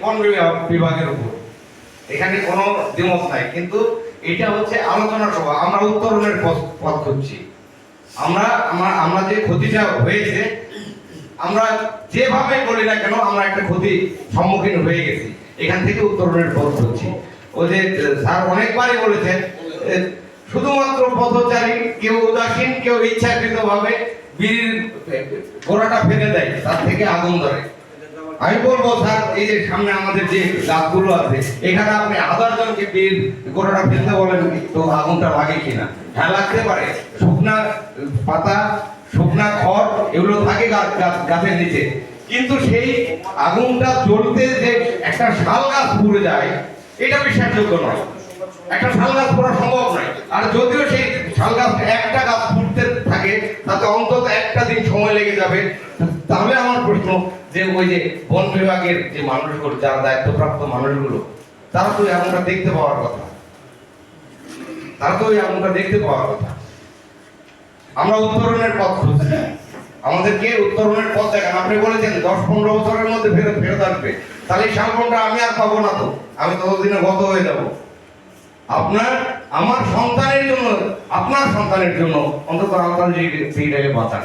বন বিভাগ- বিভাগের উপর। এখানে কোনো দ্বিমত নাই, কিন্তু এটা হচ্ছে আলোচনা সভা। আমরা উত্তরণের পথ পথ খুঁজছি। আমরা আমরা আমরা যে ক্ষতিটা হয়েছে, আমরা যেভাবে বলি না কেন, আমরা একটা ক্ষতি সম্মুখীন হয়ে গেছি। এখান থেকে উত্তরণের পথ খুঁজছি। ওই যে, স্যার অনেকবারই বলেছেন শুধুমাত্র পথচারী, কেউ উদাসীন, কেউ ইচ্ছাকৃত ভাবে বিড়ির গোড়াটা ফেলে দেয়, তার থেকে আগুন ধরে। আমি বলব, স্যার, এই যে সামনে আমাদের যে গাছগুলো আছে, এখানে আপনি হাজার জনকে বীর গোড়াটা ফেলতে বলেন তো আগুনটা লাগে কিনা? হ্যাঁ লাগতে পারে। শুকনা পাতা, শুকনা খড়, এগুলো থাকে গাছ- গাছ- গাছের নিচে। কিন্তু সেই আগুনটা জ্বলতে যে একটা শাল গাছ পুড়ে যায়, এটা বিশ্বাসযোগ্য নয়। একটা শাল গাছ পড়া সম্ভব নয়। আর যদিও সেই শাল গাছ একটা গাছ ফুটতে থাকে অন্তত একটা দিন সময় লেগে যাবে। তাহলে আমার প্রশ্ন যে ওই যে বন বিভাগের যে মানুষগুলো, যারা দায়িত্বপ্রাপ্ত মানুষগুলো, তারা তো এমনটা দেখতে পাওয়ার কথা। তারা তো এমনটা দেখতে পাওয়ার কথা। আমরা উত্তরণের পথ খুঁজছি। আমাদেরকে উত্তরণের পথ দেখান? আপনি বলেছেন দশ পনেরো বছরের মধ্যে ফেরত ফেরত আসবে। তাহলে এই শালবনটা আমি আর পাবো না তো। আমি ততদিনে গত হয়ে যাব। আপনার আমার সন্তানের জন্য আপনার সন্তানের জন্য অন্তত আল্লাহ সেইটাকে বাঁচান।